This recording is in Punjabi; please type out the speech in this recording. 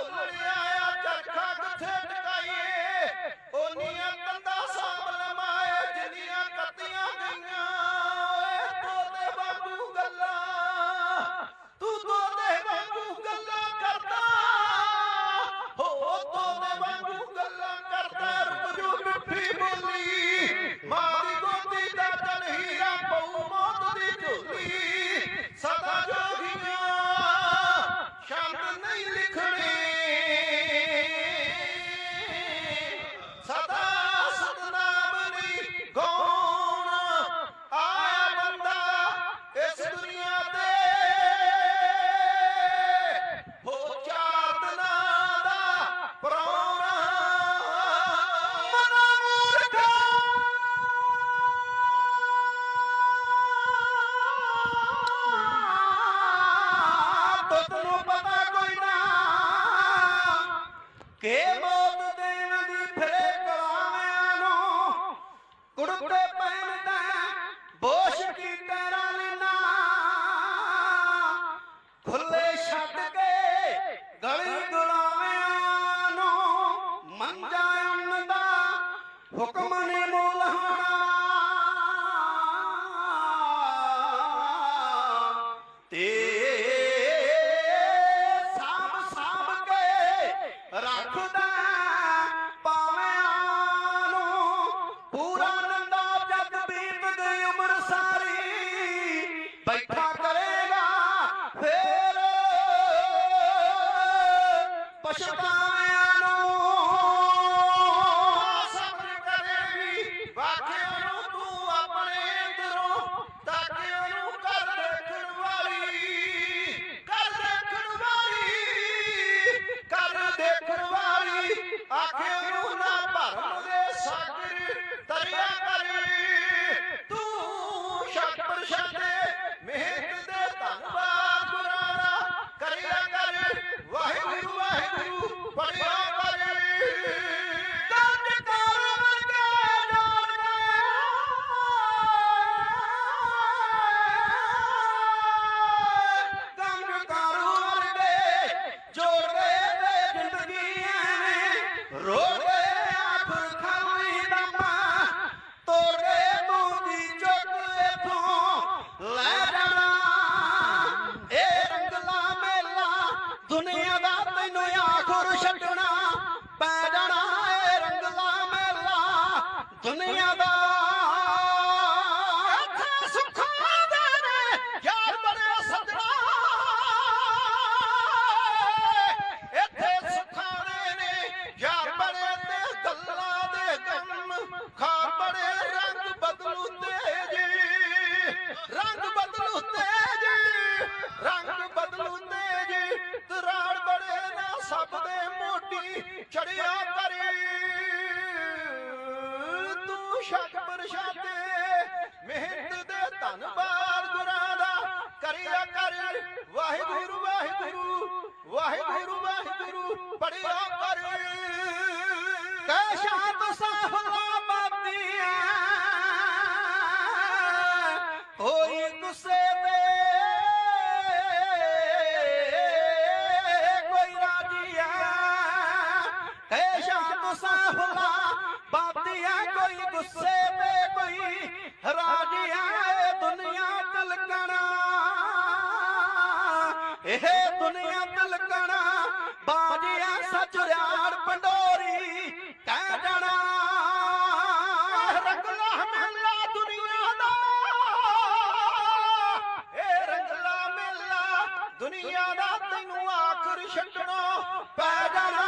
Oh, Go, ਹੁਕਮ ਨੇ ਮੋਲਹਾਣਾ ਤੇ ਸਾਬ ਸਾਬ ਕੇ ਰੱਖਦਾ ਪਾਵਿਆਂ ਨੂੰ ਪੂਰਾ ਨੰਦਾ ਜਗ ਬੀਤ ਗਈ ਉਮਰ ਸਾਰੀ। ਬੈਠਾ ਕਰੇਗਾ ਫੇਰ ਪਛਤਾਵਿਆਂ ਲੈ ਜਾਣਾ, ਇਹ ਰੰਗਲਾ ਮੇਲਾ, ਦੁਨੀਆ ਦਾ ਤੈਨੂੰ ਆਖਰ ਛੱਡਣਾ। ਪੈ ਜਾਣਾ ਇਹ ਰੰਗਲਾ ਮੇਲਾ, ਦੁਨੀਆ ਚੜਿਆ ਕਰੀ। ਤੂੰ ਸ਼ੱਕ ਪਰਸ਼ਾਦੇ ਮਿਹਨਤ ਦੇ ਧੰਨਵਾਦ ਗੁਰਾਂ ਦਾ ਕਰਿਆ ਕਰ। ਵਾਹਿਗੁਰੂ ਵਾਹਿਗੁਰੂ ਵਾਹਿਗੁਰੂ ਵਾਹਿਗੁਰੂ, ਪੜਿਆ ਕਰ। ਕੈ ਸ਼ਾਂਤ ਸਾਫਲਾ ਮੁਸਾਫਲਾ ਬਾਤਿਆ ਕੋਈ ਗੁੱਸੇ ਤੇ ਕੋਈ, ਰਾਜਿਆ ਏ ਦੁਨੀਆ ਤਲਕਣਾ। ਇਹ ਦੁਨੀਆ ਤਲਕਣਾ ਬਾਜਿਆ ਸਚੁਰਿਆੜ ਪੰਡੋਰੀ ਕਹਿ ਜਾਣਾ। ਰੰਗਲਾ ਮਹਿਲਾ ਦੁਨੀਆ ਦਾ ਇਹ ਰੰਗਲਾ ਮਹਿਲਾ ਦੁਨੀਆ ਦਾ, ਤੈਨੂੰ ਆਖਰ ਛੱਡਣਾ ਪੈ ਜਾਣਾ।